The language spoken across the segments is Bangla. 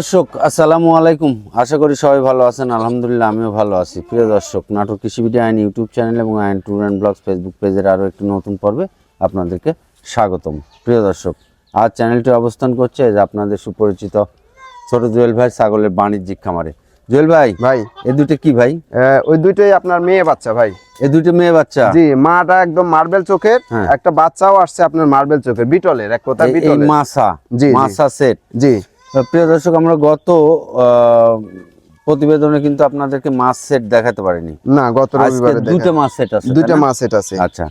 দর্শক আসসালামু আলাইকুম। আশা করি সবাই ভালো আছেন। আলহামদুলিল্লাহ আমিও ভালো আছি। প্রিয় দর্শক নাটক কৃষিবিডি আইন ইউটিউব চ্যানেল এবং আইন ট্যুর অ্যান্ড ব্লগস ফেসবুক পেজের আরও একটি নতুন পর্বে আপনাদেরকে স্বাগতম। প্রিয় দর্শক আজ চ্যানেলটি অবস্থান করছে যে আপনাদের সুপরিচিত ছোট জুয়েল ভাই ছাগলের বাণিজ্যিক খামারে। জুয়েল ভাই ভাই। এ দুটো কি ভাই? ওই দুইটাই আপনার মেয়ে বাচ্চা ভাই। এ দুটো মেয়ে বাচ্চা? জি মাটা একদম মার্বেল চোখের হ্যাঁ। একটা বাচ্চাও আসছে আপনার মার্বেল চোখের বিটলের এক কথা মাসা জি। মাসা সেট জি। প্রিয় দর্শক আমরা গত প্রতিবেদনে কিন্তু আপনাদেরকে মাছ সেট দেখাতে পারিনি। না গত রবিবারে দুটো মাছ সেট আছে না? মাছ এটা আছে। আচ্ছা।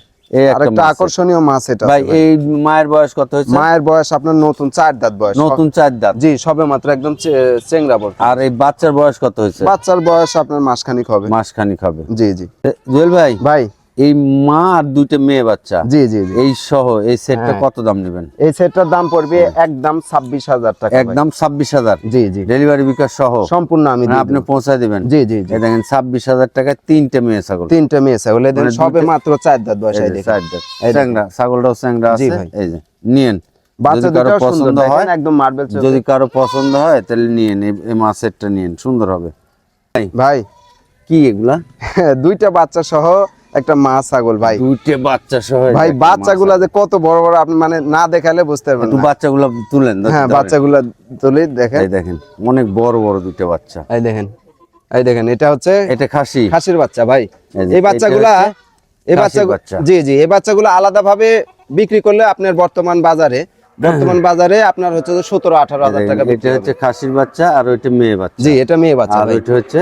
আকর্ষণীয় মাছ এটা ভাই এই মায়ের বয়স কত হয়েছে? মায়ের বয়স আপনার নতুন চার দাঁত বয়স। নতুন চার দাঁত। জি সবে মাত্র একদম চে- চেংড়া বল। আর এই বাচ্চার বয়স কত হয়েছে? বাচ্চার বয়স আপনার মাসখানিক হবে। মাসখানিক হবে। জি জি। জুয়েল ভাই ভাই। এই মা আর দুইটা মেয়ে বাচ্চা। জি জি জি। এই সহ এই সেটটা হ্যাঁ। কত দাম নেবেন? এই সেটটার দাম পড়বে একদম ছাব্বিশ হাজার টাকা একদম ছাব্বিশ হাজার। জি জি। ডেলিভারি বিকাশ সহ। সম্পূর্ণ আমি মানে আপনি পৌঁছায় দিবেন। জি জি জি। দেখেন ছাব্বিশ হাজার টাকায় তিনটে মেয়ে ছাগল। তিনটা মেয়ে ছাগল। মানে সবে মাত্র চার দাঁত দেখেন। চার দাঁত। চ্যাংড়া ছাগলটাও চ্যাংড়া জি আছে। এই যে নিয়েন। বাচ্চা যদি কারও পছন্দ হয় একদম মার্বেল যদি কারও পছন্দ হয় তাহলে নিয়েন। এই- এই মাছেরটা নিয়েন। সুন্দর হবে। ভাই। কি এগুলা? দুইটা বাচ্চা সহ একটা মা ছাগল ভাই। দুইটে বাচ্চা সহ ভাই বাচ্চাগুলা যে কত বড় বড় আপনি মানে না দেখালে বুঝতে পারবেন একটু। বাচ্চাগুলো তুলেন হ্যাঁ। বাচ্চাগুলা তুলে দেখেন। এই দেখেন অনেক বড় বড় দুইটা বাচ্চা। এই দেখেন এই দেখেন এটা হচ্ছে এটা খাসি। খাসির বাচ্চা ভাই। এই বাচ্চাগুলা এই বাচ্চা। জি জি এই বাচ্চাগুলো আলাদা ভাবে বিক্রি করলে আপনার বর্তমান বাজারে বর্তমান বাজারে আপনার হচ্ছে সতেরো আঠারো হাজার টাকা বিক্রি এটা হচ্ছে খাসির বাচ্চা আর ওইটা মেয়ে বাচ্চা। জি এটা মেয়ে বাচ্চা আর ওইটা হচ্ছে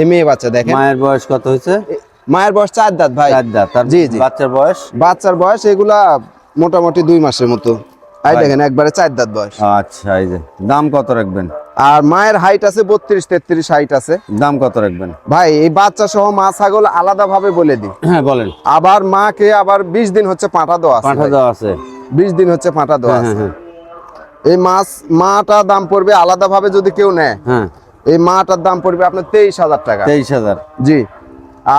এই মেয়ে বাচ্চা দেখেন। মায়ের বয়স কত হয়েছে? মায়ের বয়স চার দাঁত ভাই। চার দাঁত জি, জি। বাচ্চার বয়স? বাচ্চার বয়স এগুলা মোটামুটি দুই মাসের মতো। এই দেখেন একবারে চার দাঁত বয়স। আচ্ছা এই যে দাম কত রাখবেন? আর মায়ের হাইট আছে বত্রিশ তেত্রিশ হাইট আছে। দাম কত রাখবেন? ভাই এই বাচ্চা সহ মা ছাগল আলাদা ভাবে বলে দিই। হ্যাঁ বলেন। আবার মাকে আবার বিশ দিন হচ্ছে পাঁঠা দেওয়া পাঠা। দেওয়া আছে। বিশ দিন হচ্ছে পাঁঠা দেওয়া হ্যাঁ আছে। হ্যাঁ এই মাছ মাটা দাম পড়বে আলাদা ভাবে যদি কেউ নেয় হ্যাঁ। এই মাটার দাম পড়বে আপনার তেইশ হাজার টাকা। তেইশ হাজার। জি।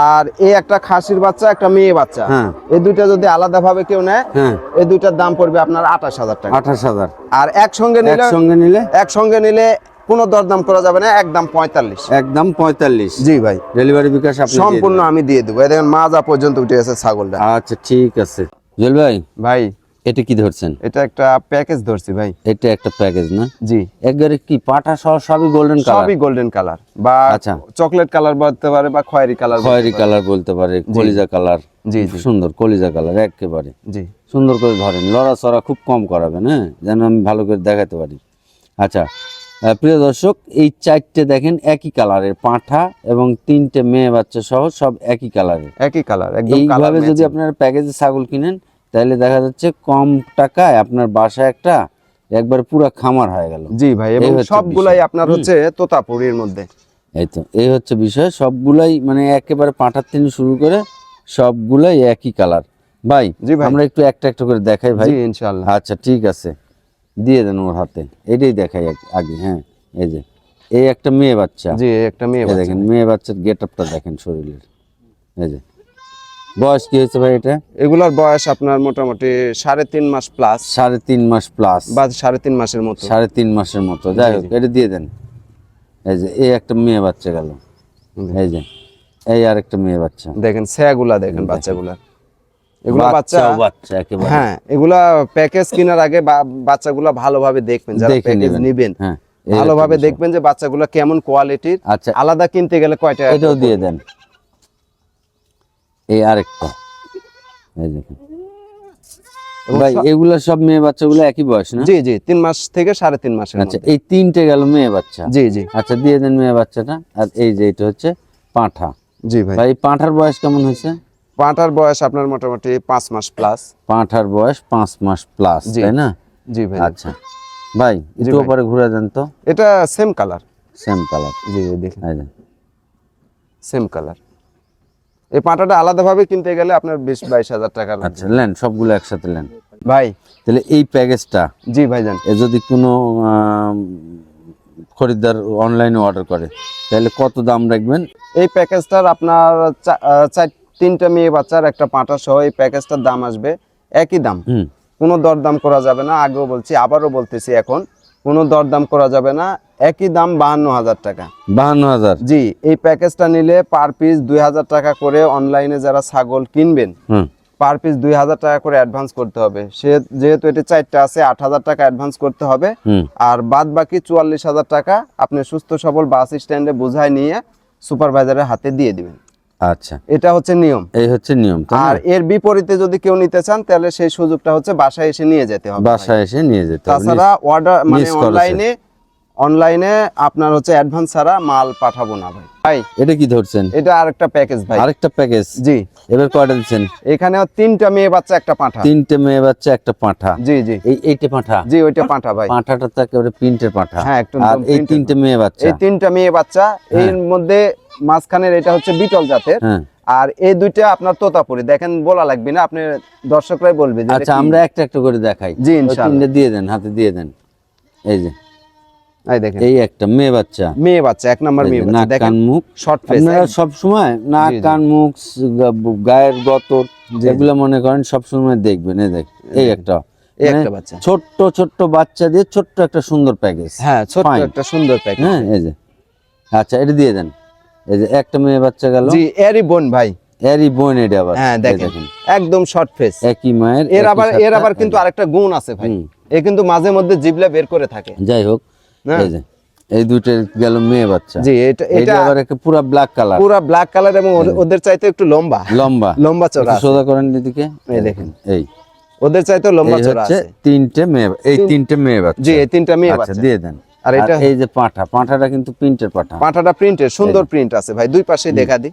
আর এই একটা খাসির বাচ্চা একটা মেয়ে বাচ্চা। হ্যাঁ। এই দুইটা যদি আলাদা ভাবে কেউ নেয় হ্যাঁ। এই দুইটার দাম পড়বে আপনার আঠাশ হাজার টাকা। আঠাশ হাজার। আর একসঙ্গে নিলে একসঙ্গে নিলে? একসঙ্গে নিলে কোনো দরদাম করা যাবে না একদম পঁয়তাল্লিশ। একদম পঁয়তাল্লিশ। জি ভাই। ডেলিভারি বিকাশ সম্পূর্ণ আমি দিয়ে দেবো। দেখেন মাজা পর্যন্ত উঠে গেছে ছাগলটা। আচ্ছা ঠিক আছে। জল ভাই। ভাই। এটা কি ধরছেন? এটা একটা প্যাকেজ ধরছি ভাই। এটা একটা প্যাকেজ না? জি। একবারে কি পাঠা সহ সবই গোল্ডেন কালার সবই গোল্ডেন কালার বা আচ্ছা। চকলেট কালার বলতে পারে বা খয়েরি কালার খয়েরি কালার বলতে পারে কলিজা কালার জি জি। সুন্দর কলিজা কালার একেবারে। জি। সুন্দর করে ধরেন লড়াচড়া খুব কম করাবেন হ্যাঁ? যেন আমি ভালো করে দেখাতে পারি। আচ্ছা প্রিয় দর্শক এই চারটে দেখেন একই কালারের পাঁঠা এবং তিনটে মেয়ে বাচ্চা সহ সব একই কালারের একই কালার একদম কালার এইভাবে যদি আপনারা প্যাকেজে ছাগল কিনেন তাহলে দেখা যাচ্ছে কম টাকায় আপনার বাসা একটা একবার পুরো খামার হয়ে গেল। জি ভাই এবং সবগুলাই আপনার হচ্ছে তোতাপুরির মধ্যে। এই তো এই হচ্ছে বিষয়। সবগুলাই মানে একেবারে পাঁঠার থেকে শুরু করে সবগুলাই একই কালার। ভাই জি ভাই। আমরা একটু একটা একটা করে দেখাই ভাই। ইনশাআল্লাহ। আচ্ছা ঠিক আছে। দিয়ে দেন ওর হাতে। এটাই দেখাই আগ- আগে হ্যাঁ এই যে। এই একটা মেয়ে বাচ্চা। জি একটা মেয়ে দেখেন মেয়ে বাচ্চার গেট আপটা দেখেন শরীরের। এই যে। বয়স কি হয়েছে ভাই এটা? এগুলার বয়স আপনার মোটামুটি সাড়ে তিন মাস প্লাস সাড়ে তিন মাস প্লাস বা সাড়ে তিন মাসের মতো। সাড়ে তিন মাসের মতো। যাই হোক এটা দিয়ে দেন। এই যে এই একটা মেয়ে বাচ্চা গেল। এই যে এই আর একটা মেয়ে বাচ্চা। দেখেন স্যাগুলা দেখেন বাচ্চাগুলা। এগুলা বাচ্চা বাচ্চা একেবারে। হ্যাঁ এগুলা প্যাকেজ কেনার আগে বাচ্চাগুলা ভালোভাবে দেখবেন যারা প্যাকেজ নেবেন। হ্যাঁ ভালোভাবে দেখবেন যে বাচ্চাগুলা কেমন কোয়ালিটির আচ্ছা। আলাদা কিনতে গেলে কয়টা এটাও দিয়ে দেন। এই আরেকটা। এই দেখেন। ভাই এগুলা সব মেয়ে বাচ্চাগুলো একই বয়স না? জি জি তিন মাস থেকে সাড়ে তিন মাসের আচ্ছা এই তিনটে গেল মেয়ে বাচ্চা? জি জি। আচ্ছা দিয়ে দেন মেয়ে বাচ্চাটা। আর এই যে এটা হচ্ছে পাঁঠা। জি ভাই। ভাই পাঁঠার বয়স কেমন হয়েছে? পাঁটার বয়স আপনার মোটামুটি পাঁচ মাস প্লাস পাঁঠার বয়স পাঁচ মাস প্লাস তাই না? জি ভাই। আচ্ছা। ভাই একটু। ওপরে ঘুরে দেন তো। এটা সেম কালার সেম কালার জি জি দেখেন সেম কালার এই পাঁটাটা আলাদাভাবে কিনতে গেলে আপনার বিশ বাইশ হাজার টাকা। আচ্ছা লেন সবগুলো একসাথে নেন ভাই। তাহলে এই প্যাকেজটা জি ভাইজান এ যদি কোনো খরিদ্দার অনলাইনে অর্ডার করে তাহলে কত দাম রাখবেন? এই প্যাকেজটার আপনার চার তিনটা মেয়ে বাচ্চার একটা পাঁটা সহ এই প্যাকেজটার দাম আসবে একই দাম। হুম। কোনো দরদাম করা যাবে না আগেও বলছি আবারও বলতেছি এখন কোনো দরদাম করা যাবে না একই দাম বাহান্ন হাজার টাকা। বাহান্ন হাজার? জি এই প্যাকেজটা নিলে পার পিস দুই হাজার টাকা করে অনলাইনে যারা ছাগল কিনবেন পার পিস দুই হাজার টাকা করে অ্যাডভান্স করতে হবে। সে যেহেতু এটি চারটা আছে আট হাজার টাকা অ্যাডভান্স করতে হবে। আর বাদ বাকি চুয়াল্লিশ হাজার টাকা আপনি সুস্থ সবল বাস স্ট্যান্ডে বোঝায় নিয়ে সুপারভাইজারের হাতে দিয়ে দিবেন। আচ্ছা। এটা হচ্ছে নিয়ম। এই হচ্ছে নিয়ম আর এর বিপরীতে যদি কেউ নিতে চান তাহলে সেই সুযোগটা হচ্ছে বাসায় এসে নিয়ে যেতে হবে বাসায় এসে নিয়ে যেতে হবে। তাছাড়া অর্ডার মানে অনলাইনে অনলাইনে আপনার হচ্ছে অ্যাডভান্স ছাড়া মাল পাঠাবো না ভাই। ভাই এটা কি ধরছেন? এটা আরেকটা প্যাকেজ ভাই। আরেকটা প্যাকেজ জি। এবার কয়টা দিচ্ছেন? এখানেও তিনটা মেয়ে বাচ্চা একটা পাঠা। তিনটে মেয়ে বাচ্চা একটা পাঁঠা? জি জি। এই এইটা পাঁঠা? জি ওইটা পাঠা ভাই। পাঁঠাটা তো একেবারে প্রিন্টের পাঁঠা। হ্যাঁ, একদম আর এই তিনটে মেয়ে বাচ্চা? এই তিনটা মেয়ে বাচ্চা এর মধ্যে মাঝখানের এটা হচ্ছে বিটল জাতের। হ্যাঁ। আর এই দুইটা আপনার তোতাপুরি। দেখেন বলা লাগবে না আপনি দর্শকরাই বলবে আচ্ছা আমরা একটা একটা করে দেখাই। জি, ইনশাআল্লাহ। দিয়ে দেন হাতে দিয়ে দেন। এই যে। দেখেন। এই একটা মেয়ে বাচ্চা। মেয়ে বাচ্চা এক নাম্বার মেয়ে বাচ্চা। দেখেন মুখ। শর্ট ফেস আপনারা সব সময় নাক। কান মুখ গায়ের গতর এগুলো মনে করেন সব সময় দেখবেন। এই দেখ এই একটা। এই মানে একটা বাচ্চা। ছোট্ট ছোট্ট বাচ্চা দিয়ে ছোট্ট একটা সুন্দর প্যাকেজ হ্যাঁ ছোট্ট একটা সুন্দর প্যাকেজ হ্যাঁ এই যে। আচ্ছা এটা দিয়ে দেন। এই যে একটা মেয়ে বাচ্চা গেল। জি এরই বোন ভাই। এরই বোন এটা আবার। হ্যাঁ দেখেন। একদম শর্ট ফেস একই মায়ের এর আবার এর আবার কিন্তু আরেকটা গুণ আছে ভাই। এ কিন্তু মাঝে মধ্যে জিবলা বের করে থাকে। যাই হোক। হ্যাঁ। এই যে এই দুইটা গেল মেয়ে বাচ্চা। জি এটা এটা আবার একটা পুরো ব্ল্যাক কালার পুরো ব্ল্যাক কালার এবং ওদের- চাইতে একটু লম্বা। লম্বা। লম্বা চড়া সোজা করেন এই দেখেন। এই। ওদের চাইতে লম্বা চড়া আছে। তিনটে মেয়ে এই তিনটে মেয়ে বাচ্চা। জি এই তিনটা মেয়ে আচ্ছা বাচ্চা। দিয়ে দেন। আর আর এটা এই যে পাঁঠা পাঁঠাটা কিন্তু প্রিন্টের পাঁঠা। পাঁঠাটা প্রিন্টের সুন্দর প্রিন্ট আছে। ভাই দুই পাশে দেখা দি।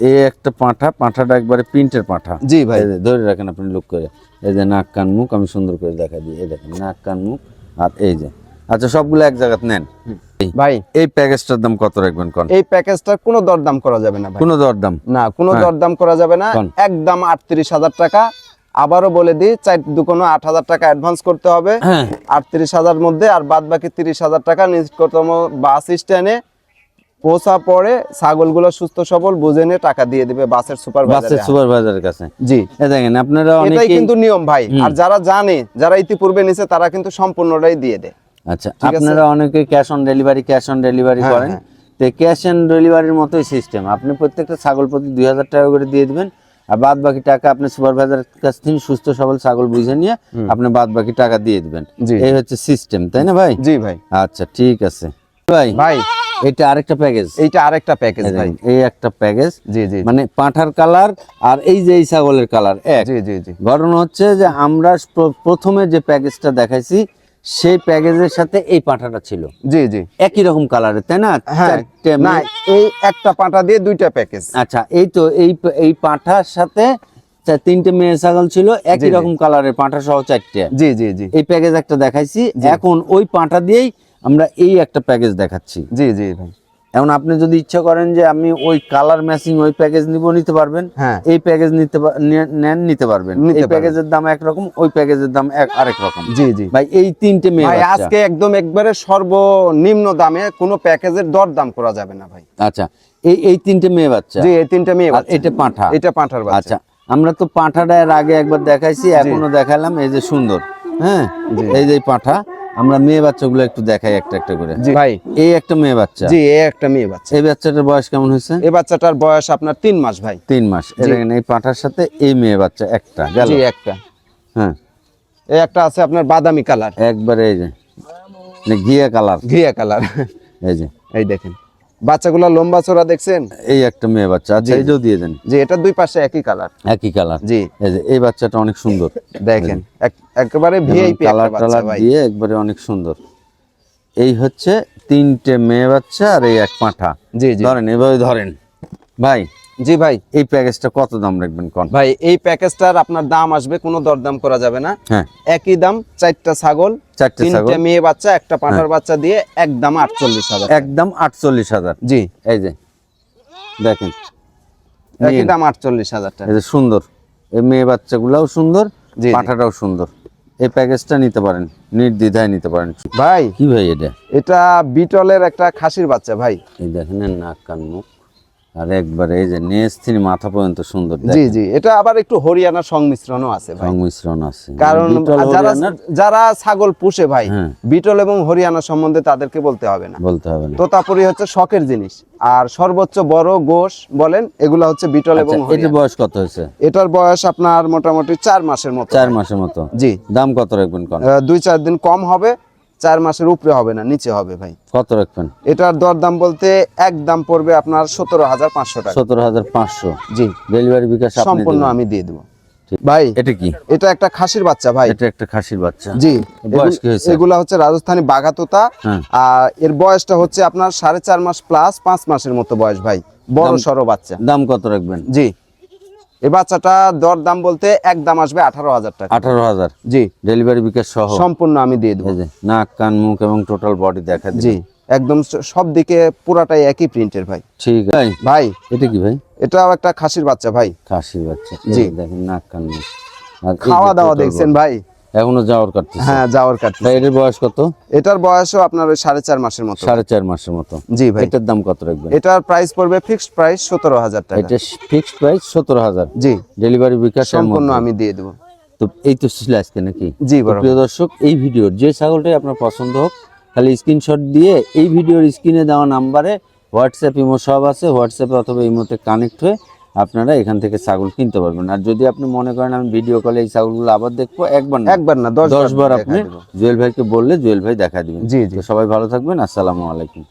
এই একটা পাঁঠা পাঁঠাটা একবারে প্রিন্টের পাঁঠা। জি ভাই। ধরে রাখেন আপনি লুক করে। এই যে নাক কান মুখ আমি সুন্দর করে দেখা দিই। এই দেখেন নাক কান মুখ আর এই যে। আচ্ছা সবগুলো এক জায়গাতে নেন। ভাই। এই প্যাকেজটার দাম কত রাখবেন কোন? এই প্যাকেজটার কোনো দরদাম করা যাবে না কোনো দরদাম? না কোনো হ্যাঁ। দরদাম করা যাবে না। একদম আটত্রিশ হাজার টাকা। আবারও বলে দিই চার দুকোনো আট হাজার টাকা অ্যাডভান্স করতে হবে। হ্যাঁ। আটত্রিশ হাজার মধ্যে আর বাদ বাকি তিরিশ হাজার টাকা নিকটতম বাস স্ট্যান্ডে পৌঁছা পরে ছাগলগুলো সুস্থ সবল বুঝে নিয়ে টাকা দিয়ে দিবে বাসের সুপার বাসের সুপারভাইজারের কাছে? জি। দেখেন আপনারা এটাই কিন্তু নিয়ম ভাই। আর যারা জানে যারা ইতিপূর্বে নিছে তারা কিন্তু সম্পূর্ণটাই দিয়ে দেয়। আচ্ছা আপনারা অনেকে cash on delivery cash on delivery করেন। হ্যাঁ। তো ক্যাশ অন ডেলিভারির মতোই সিস্টেম আপনি প্রত্যেকটা ছাগল প্রতি দুই হাজার টাকা করে দিয়ে দিবেন আর বাদ বাকি টাকা আপনি সুপারভাইজার কাছ থেকে সুস্থ সবল ছাগল বুঝে নিয়ে আপনি বাদ বাকি টাকা দিয়ে দিবেন। এই হচ্ছে সিস্টেম তাই না ভাই? জি ভাই। আচ্ছা ঠিক আছে। ভাই ভাই এটা আরেকটা প্যাকেজ এইটা আরেকটা প্যাকেজ ভাই। এই একটা প্যাকেজ জি জি। মানে পাঁঠার কালার আর এই যে এই ছাগলের কালার এক। জি জি জি। ঘটনা হচ্ছে যে আমরা প্রথমে যে প্যাকেজটা দেখাইছি সেই প্যাকেজের সাথে এই পাটাটা ছিল। জি জি। একই রকম কালারের তাই না? হ্যাঁ। না এই একটা পাটা দিয়ে দুইটা প্যাকেজ। আচ্ছা এই তো এই এই পাঁঠার সাথে তিনটে মেয়ে ছাগল ছিল একই রকম কালারের পাঁঠা সহ চারটে। জি জি জি। এই প্যাকেজ একটা দেখাইছি। এখন ওই পাঁঠা দিয়েই আমরা এই একটা প্যাকেজ দেখাচ্ছি। জি জি ভাই। এখন আপনি যদি ইচ্ছা করেন যে আমি ওই কালার ম্যাচিং ওই প্যাকেজ নিব নিতে পারবেন। হ্যাঁ। এই প্যাকেজ নিতে নেন নিতে পারবেন। এই প্যাকেজের দাম একরকম ওই প্যাকেজের দাম এক আরেক রকম। জি জি। ভাই এই তিনটে মেয়ে ভাই আজকে একদম একবারে সর্বনিম্ন দামে কোনো প্যাকেজের দর দাম করা যাবে না ভাই। আচ্ছা এই এই তিনটে মেয়ে বাচ্চা। জি এই তিনটে মেয়ে আর এটা পাঁঠা। এটা পাঁঠার বাচ্চা। আচ্ছা আমরা তো পাঁঠাটা এর আগে একবার দেখাইছি এখনও দেখালাম এই যে সুন্দর। হ্যাঁ এই যে পাঁঠা। আমরা মেয়ে বাচ্চাগুলো একটু দেখাই একটা একটা করে। জি। ভাই। এই একটা মেয়ে বাচ্চা। জি এই একটা মেয়ে বাচ্চা। এই বাচ্চাটার বয়স কেমন হয়েছে? এই বাচ্চাটার বয়স আপনার তিন মাস ভাই। তিন মাস। এই পাঁঠার সাথে এই মেয়ে বাচ্চা একটা জি একটা। হ্যাঁ। এই একটা আছে আপনার বাদামি কালার। একবারে এই যে মানে ঘিয়া কালার। ঘিয়া কালার। এই যে। এই দেখেন। বাচ্চাগুলা লম্বা চোরা দেখছেন? এই একটা মেয়ে বাচ্চা আচ্ছা জি। এইটাও দিয়ে দেন। জি এটা দুই পাশে একই কালার। একই কালার। জি। এই বাচ্চাটা অনেক সুন্দর। দেখেন এক- একেবারে ভিআইপি কালার কালার টালার দিয়ে একবারে অনেক সুন্দর। এই হচ্ছে তিনটে মেয়ে বাচ্চা আর এই এক পাঁঠা জি জি। ধরেন এভাবে ধরেন। ভাই জি ভাই এই প্যাকেজটা কত দাম রাখবেন কোন? ভাই এই প্যাকেজটার আপনার দাম আসবে কোনো দরদাম করা যাবে না। হ্যাঁ। একই দাম চারটা ছাগল চারটে ছাগল। মেয়ে বাচ্চা একটা পাঁঠার বাচ্চা দিয়ে একদম আটচল্লিশ হাজার একদম আটচল্লিশ হাজার। জি। এই যে দেখেন। একই দাম আটচল্লিশ হাজার টাকা। এই যে সুন্দর। এই মেয়ে বাচ্চাগুলাও সুন্দর। পাঠাটাও সুন্দর। এই প্যাকেজটা নিতে পারেন নির্দ্বিধায় নিতে পারেন। ভাই কি ভাই এটা? এটা বিটলের একটা খাসির বাচ্চা ভাই। এই দেখেন নাক কান মুখ। আর একবারে এই যে নেস থেকে মাথা পর্যন্ত সুন্দর জি জি এটা আবার একটু হরিয়ানা সংমিশ্রণও আছে ভাই। সংমিশ্রণ আছে। কারণ যারা যারা ছাগল পুষে ভাই হ্যাঁ। বিটল এবং হরিয়ানা সম্বন্ধে তাদেরকে বলতে হবে না। বলতে হবে না। তোতাপুরি হচ্ছে শখের জিনিস। আর সর্বোচ্চ বড় গোশ বলেন এগুলা হচ্ছে বিটল এবং আচ্ছা, এটার বয়স কত হয়েছে? এটার বয়স আপনার মোটামুটি চার মাসের মতো। চার মাসের মতো। জি। দাম কত রাখবেন দুই চার দিন কম হবে। চার মাসের উপরে হবে না নিচে হবে ভাই। কত রাখবেন? এটার দর দাম বলতে এক দাম পড়বে আপনার সতেরো হাজার পাঁচশো টাকা। সতেরো হাজার পাঁচশো। জি। ডেলিভারি বিকাশ সম্পূর্ণ আমি দিয়ে দেবো। ভাই এটা কি? এটা একটা খাসির বাচ্চা ভাই। এটা একটা খাসির বাচ্চা। জি। বয়স এগুল- কি হয়েছে? এগুলা হচ্ছে রাজস্থানী বাগাতোতা হ্যাঁ। আর এর বয়সটা হচ্ছে আপনার সাড়ে চার মাস প্লাস পাঁচ মাসের মতো বয়স ভাই। বড় সড়ো বাচ্চা। দাম কত রাখবেন? জি। এই বাচ্চাটা দর দাম বলতে এক দাম আসবে আঠারো হাজার টাকা। আঠারো হাজার? জি। ডেলিভারি বিকাশ সহ? সম্পূর্ণ আমি দিয়ে দেবো। নাক কান মুখ এবং টোটাল বডি দেখা জি একদম সব দিকে পুরাটাই একই প্রিন্টের ভাই। ঠিক আছে। ভাই, ভাই। এটা কি ভাই? এটাও একটা খাসির বাচ্চা ভাই। খাসির বাচ্চা। জি। দেখেন নাক কান মুখ। খাওয়া দাওয়া দেখছেন ভাই। এখনও যাওয়ার কাটতেছে। হ্যাঁ যাওয়ার কাটতে এটার বয়স কত? এটার বয়সও আপনার ওই সাড়ে চার মাসের মতো। সাড়ে চার মাসের মতো। জি ভাই। এটার দাম কত রাখবেন? এটার প্রাইস পড়বে ফিক্সড প্রাইস সতেরো হাজার টাকা। এটা ফিক্সড প্রাইস সতেরো হাজার। জি। ডেলিভারি বিকাশ সম্পূর্ণ আমি দিয়ে দেবো। তো এই তো ছিল আজকে নাকি? জি প্রিয় দর্শক এই ভিডিওর যে ছাগলটাই আপনার পছন্দ হোক খালি স্ক্রিনশট দিয়ে এই ভিডিওর স্ক্রিনে দেওয়া নাম্বারে হোয়াটসঅ্যাপ ইমো সব আছে। হোয়াটসঅ্যাপে অথবা ইমোতে কানেক্ট হয়ে আপনারা এখান থেকে ছাগল কিনতে পারবেন। আর যদি আপনি মনে করেন আমি ভিডিও কলে এই ছাগলগুলো আবার দেখব একবার না। একবার না দশ দশবার আপনি জুয়েল ভাইকে বললে জুয়েল ভাই দেখা দিবেন। জি জি। সবাই ভালো থাকবেন আসসালামু আলাইকুম।